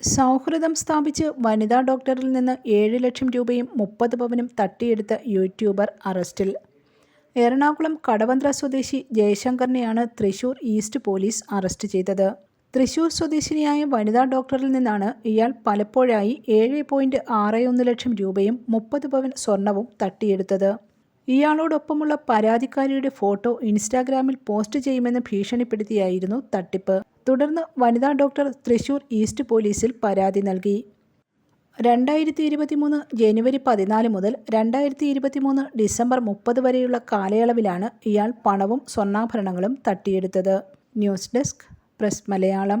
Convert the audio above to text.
സൗഹൃദം സ്ഥാപിച്ച് വനിതാ ഡോക്ടറിൽ നിന്ന് ഏഴ് ലക്ഷം രൂപയും മുപ്പത് പവനും തട്ടിയെടുത്ത യൂട്യൂബർ അറസ്റ്റിൽ. എറണാകുളം കടവന്ത്ര സ്വദേശി ജയശങ്കറിനെയാണ് തൃശൂർ ഈസ്റ്റ് പോലീസ് അറസ്റ്റ് ചെയ്തത്. തൃശൂർ സ്വദേശിനിയായ വനിതാ ഡോക്ടറിൽ നിന്നാണ് ഇയാൾ പലപ്പോഴായി ഏഴ് പോയിന്റ് ആറ് ഒന്ന് ലക്ഷം രൂപയും മുപ്പത് പവൻ സ്വർണവും തട്ടിയെടുത്തത്. ഇയാളോടൊപ്പമുള്ള പരാതിക്കാരിയുടെ ഫോട്ടോ ഇൻസ്റ്റാഗ്രാമിൽ പോസ്റ്റ് ചെയ്യുമെന്ന് ഭീഷണിപ്പെടുത്തിയായിരുന്നു തട്ടിപ്പ്. തുടർന്ന് വനിതാ ഡോക്ടർ തൃശൂർ ഈസ്റ്റ് പോലീസിൽ പരാതി നൽകി. രണ്ടായിരത്തി ഇരുപത്തിമൂന്ന് ജനുവരി പതിനാല് മുതൽ രണ്ടായിരത്തി ഇരുപത്തിമൂന്ന് ഡിസംബർ മുപ്പത് വരെയുള്ള കാലയളവിലാണ് ഇയാൾ പണവും സ്വർണാഭരണങ്ങളും തട്ടിയെടുത്തത്. News desk press Malayalam.